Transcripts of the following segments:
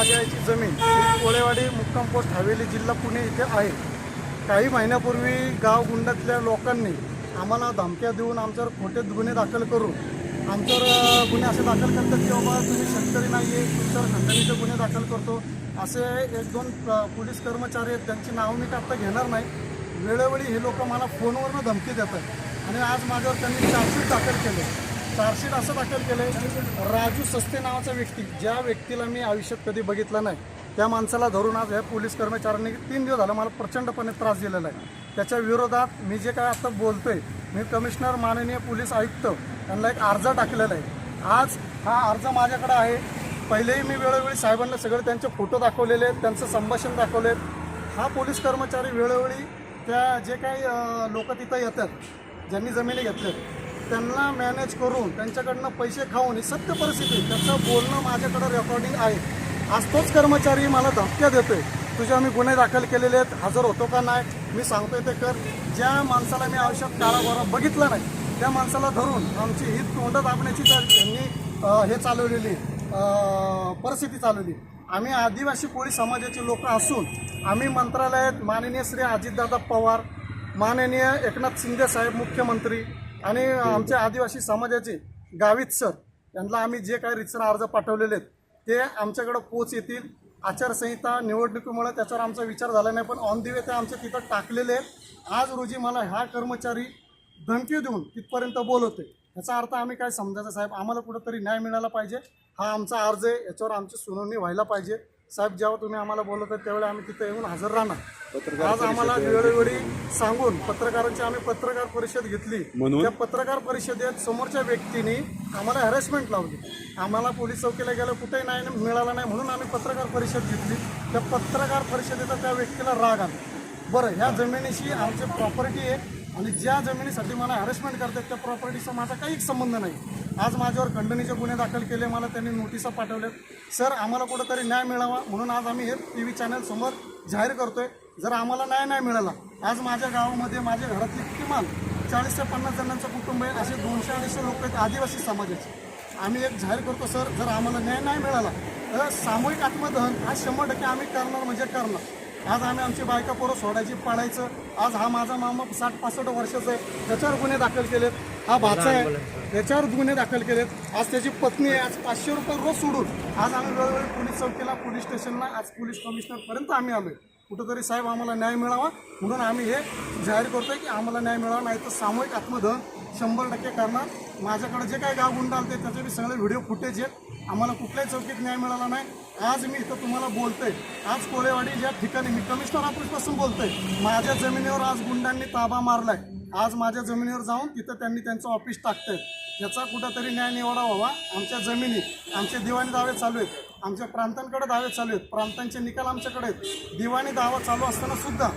माझ्या जमीन कोळेवाडी मुक्काम पोस्ट हवेली जिल्हा पुणे इथे आहे. काही महिन्यापूर्वी गावगुंडातल्या लोकांनी आम्हाला धमक्या देऊन आमच्यावर खोटे गुन्हे दाखल करून आमच्यावर गुन्हे असे दाखल करतात की बाबा तुम्ही शेतकरी नाही आहे तुमच्यावर खंडणीचे गुन्हे दाखल करतो. असे एक दोन पोलीस कर्मचारी आहेत त्यांची नावं मी आता घेणार नाही. वेळोवेळी हे लोक मला फोनवरनं धमकी देतात. आणि आज माझ्यावर त्यांनी चार्जशीट दाखल केले. चार्जशीट असं दाखल केलं आहे राजू सस्ते नावाचा व्यक्ती ज्या व्यक्तीला मी आयुष्यात कधी बघितला नाही त्या माणसाला धरून आज ह्या पोलीस कर्मचाऱ्यांनी तीन दिवस झाला मला प्रचंडपणे त्रास दिलेला आहे. त्याच्या विरोधात मी जे काय आता बोलतोय मी कमिशनर माननीय पोलीस आयुक्त यांना एक अर्ज टाकलेला आहे. आज हा अर्ज माझ्याकडे आहे. पहिलेही मी वेळोवेळी साहेबांना सगळे त्यांचे फोटो दाखवलेले आहेत त्यांचं संभाषण दाखवले हा पोलीस कर्मचारी वेळोवेळी त्या जे काही लोक तिथं येतात ज्यांनी जमिनी घेतल्या त्यांना मॅनेज करून त्यांच्याकडनं पैसे खाऊन ही सत्य परिस्थिती त्याचं बोलणं माझ्याकडं रेकॉर्डिंग आहे. आज तोच कर्मचारी मला धमक्या देतोय. तुझे आम्ही गुन्हे दाखल केलेले आहेत हजर होतो का नाही मी सांगतोय ते कर. ज्या माणसाला मी आयुष्यात काळाभरा बघितला नाही त्या माणसाला धरून आमची ही तोंड दाबण्याची तर त्यांनी हे चालवलेली परिस्थिती चालवली. आम्ही आदिवासी कोळी समाजाचे लोक असून आम्ही मंत्रालयात माननीय श्री अजितदादा पवार माननीय एकनाथ शिंदे साहेब मुख्यमंत्री आणि आमच्या आदिवासी समाजाचे गावित सर यांना आम्ही जे काही रितसर अर्ज पाठवलेले आहेत ते आमच्याकडं पोच येतील. आचारसंहिता निवडणुकीमुळे त्याच्यावर आमचा विचार झाला नाही पण ऑन दि वे ते आमचे तिथं टाकलेले आहेत. आज रोजी मला हा कर्मचारी धमकी देऊन तिथपर्यंत बोलवते याचा अर्थ आम्ही काय समजायचं? साहेब आम्हाला कुठंतरी न्याय मिळाला पाहिजे. हा आमचा अर्ज आहे याच्यावर आमची सुनावणी व्हायला पाहिजे. साहेब जेव्हा तुम्ही आम्हाला बोलवतात त्यावेळी आम्ही तिथे येऊन हजर राहणार. आज आम्हाला वेळोवेळी सांगून पत्रकारांची आम्ही पत्रकार परिषद घेतली? त्या पत्रकार परिषदेत समोरच्या व्यक्तीने आम्हाला हॅरेसमेंट लावली. आम्हाला पोलीस चौकीला गेलं कुठेही नाही मिळाला नाही म्हणून आम्ही पत्रकार परिषद घेतली. त्या पत्रकार परिषदेचा त्या व्यक्तीला राग आला. बरं ह्या जमिनीशी आमची प्रॉपर्टी आहे. आणि ज्या जमिनीसाठी मला हॅरेसमेंट करतात त्या प्रॉपर्टीचा माझा काहीच संबंध नाही. आज माझ्यावर खंडणीचे गुन्हे दाखल केले मला त्यांनी नोटिसा पाठवल्यात सर आम्हाला कुठंतरी न्याय मिळावा म्हणून आज आम्ही हे टी व्ही चॅनलसमोर जाहीर करतोय. जर आम्हाला न्याय नाही मिळाला आज माझ्या गावामध्ये माझ्या घरातली किमान चाळीस ते पन्नास जणांचं कुटुंब आहे असे दोनशे अडीचशे लोक आहेत आदिवासी समाजाचे. आम्ही एक जाहीर करतो सर जर आम्हाला न्याय नाही मिळाला तर सामूहिक आत्मदहन हा शंभर टक्के आम्ही करणार म्हणजे करणार. आज आम्ही आमची बायका पोरं सोडायची पाळायचं आज हा माझा मामा साठ पासष्ट वर्षाचा आहे. त्याच्यावर गुन्हे दाखल केलेत. हा भाचा आहे. त्याच्यावर गुन्हे दाखल केलेत. आज त्याची पत्नी आहे. आज पाचशे रुपये रोज सोडून. आज आम्ही वेळोवेळी पोलीस चौकीला पोलीस स्टेशनला आज पोलीस कमिशनरपर्यंत आम्ही आलोय. कुठंतरी साहेब आम्हाला न्याय मिळावा. म्हणून आम्ही हे जाहीर करतोय की आम्हाला न्याय मिळावा नाही तर सामूहिक आत्मदहन शंभर टक्के करणार. माझ्याकडे जे काही गाव गुंड आलते त्याचे मी सगळे व्हिडिओ फुटेज आहेत. आम्हाला कुठल्याही चौकीत न्याय मिळाला नाही. आज मी इथं तुम्हाला बोलतोय. आज कोळेवाडी ज्या ठिकाणी मी कमिशनर ऑफिसपासून बोलतोय माझ्या जमिनीवर आज गुंडांनी ताबा मारलाय. आज माझ्या जमिनीवर जाऊन तिथं त्यांनी त्यांचं ऑफिस टाकतायत याचा कुठंतरी न्याय निवडा व्हावा. आमच्या जमिनी आमचे दिवाणी दावे चालू आहेत. आमच्या प्रांतांकडे दावे चालू आहेत. प्रांतांचे निकाल आमच्याकडे आहेत. दिवाणी दावा चालू असताना सुद्धा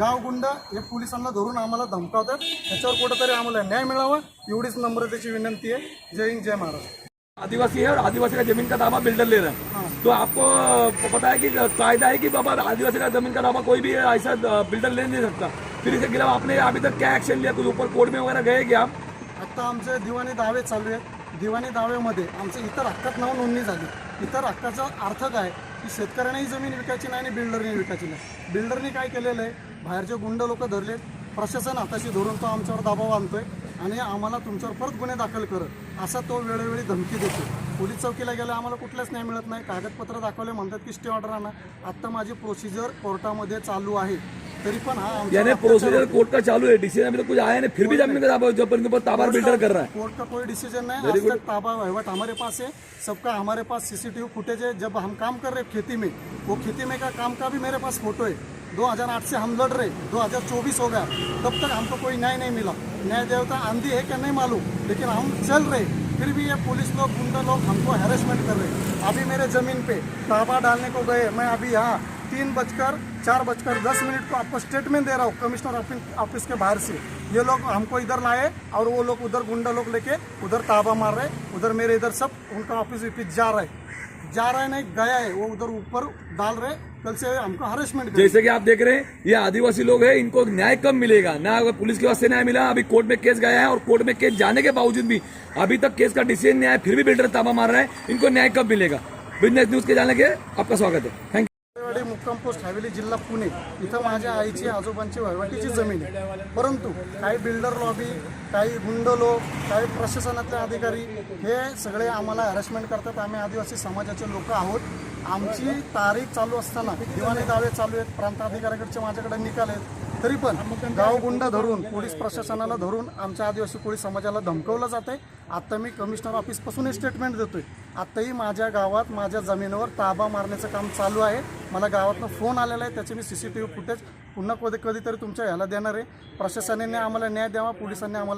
गावगुंड हे पोलिसांना धरून आम्हाला धमकावतात. त्याच्यावर कुठंतरी आम्हाला न्याय मिळावा एवढीच नम्रतेची विनंती आहे. जय हिंद जय महाराष्ट्र. आदिवासी है और आदिवासी का जमीन का दावा बिल्डर ले रहा है। तो आपको पता है कि कायदा है कि बाबा आदिवासी का जमीन का दावा कोई भी ऐसा बिल्डर ले नहीं सकता। फिर इसके खिलाफ आपने अभी तक क्या एक्शन लिया? कुछ ऊपर कोर्ट में वगैरह गए क्या आप? आत्ता आमचे दिवाणी दावे चालू आहेत. दिवाणी दाव्यामध्ये आमचे इतर हक्कात नाव नोंदणी झाली. इतर हक्काचा अर्थ काय? की शेतकऱ्यांनाही जमीन विकायची नाही आणि बिल्डरने विकायची नाही. बिल्डरने काय केलेलं आहे? बाहेरचे गुंड लोक धरलेत. प्रशासन हाताशी धरून तो आमच्यावर दबाव आणतोय आणि आम्हाला तुमच्यावर परत गुन्हे दाखल करत असा तो वेळोवेळी धमकी देतो पोलीस चौकीला गेले आम्हाला कुठलंच न्याय मिळत नाही. कागदपत्र दाखवले म्हणतात की स्टे ऑर्डर आणा आत्ता माझी प्रोसिजर कोर्टामध्ये चालू आहे. हा यानी प्रोसीजर कोर्ट का चालू है डिसीज़न अभी तो कुछ आया नहीं फिर भी ज़मीन का जबरन ऊपर ताबार बिल्डर कर रहा है। कोर्ट का कोई डिसीज़न नहीं तक ताबा वहीवट हमारे पास है। सबका हमारे पास सीसीटीवी फुटेज है। जब हम काम कर रहे हैं खेती में वो खेती में का काम का भी मेरे पास फ़ोटो है। 2008 से हम लड़ रहे 2024 हो गया। तब तक हमको कोई न्याय नहीं मिला। न्याय देवता आंधी है क्या नहीं मालूम। लेकिन हम चल रहे फिर भी ये पुलिस लोग गुंडा लोग हमको हेरेसमेंट कर रहे अभी मेरे ज़मीन पे ताबा डालने को गए। मैं अभी यहाँ तीन बजकर, चार बजकर दस मिनट को आपको स्टेटमेंट दे रहा हूँ कमिश्नर ऑफ़िस के बाहर से। ये लोग हमको इधर लाए और वो लोग उधर गुंडा लोग लेके उधर ताबा मार रहे, उधर मेरे इधर सब, उनका ऑफ़िस विफिस जा रहा जा रहा नहीं, गया है, वो उधर ऊपर डाल रहे, कल से हमको हरेसमेंट जैसे कि आप देख रहे हैं, ये आदिवासी लोग हैं, इनको न्याय कब मिलेगा? ना अगर पुलिस के वास्ते न्याय मिला, अभी कोर्ट में केस गया है और कोर्ट में केस जाने के बावजूद भी, अभी तक केस का डिसीज़न नहीं आया, फिर भी बिल्डर ताबा मार रहा है, इनको न्याय कब मिलेगा? बिज़नेस न्यूज़ के जाने के आपका स्वागत है। थैंक कंपोस्ट मुक्काम पोस्ट हवेली जिल्हा पुणे. इथं माझ्या आईची आजोबांची वहिवाटीची जमीन आहे. परंतु काही बिल्डर लॉबी काही गुंड लोक काही प्रशासनातले अधिकारी हे सगळे आम्हाला हॅरेसमेंट करतात. आम्ही आदिवासी समाजाचे लोक आहोत. आमची तारीख चालू असताना दिवाणी दावे चालू आहेत. प्रांताधिकाऱ्याकडचे माझ्याकडे निकाल आहेत. तरी पण गावगुंड धरून पोलीस प्रशासनाला धरून आमच्या आदिवासी कोळी समाजाला धमकवलं जात आहे. आत्ता मी कमिशनर ऑफिसपासून हे स्टेटमेंट देतोय. आत्ताही माझ्या गावात माझ्या जमिनीवर ताबा मारण्याचं काम चालू आहे. मला गावातनं फोन आलेला आहे त्याचे मी C C T V footage पुन्हा कधी कधीतरी तुमच्या ह्याला देणार आहे. प्रशासनाने आम्हाला न्याय द्यावा पोलिसांनी आम्हाला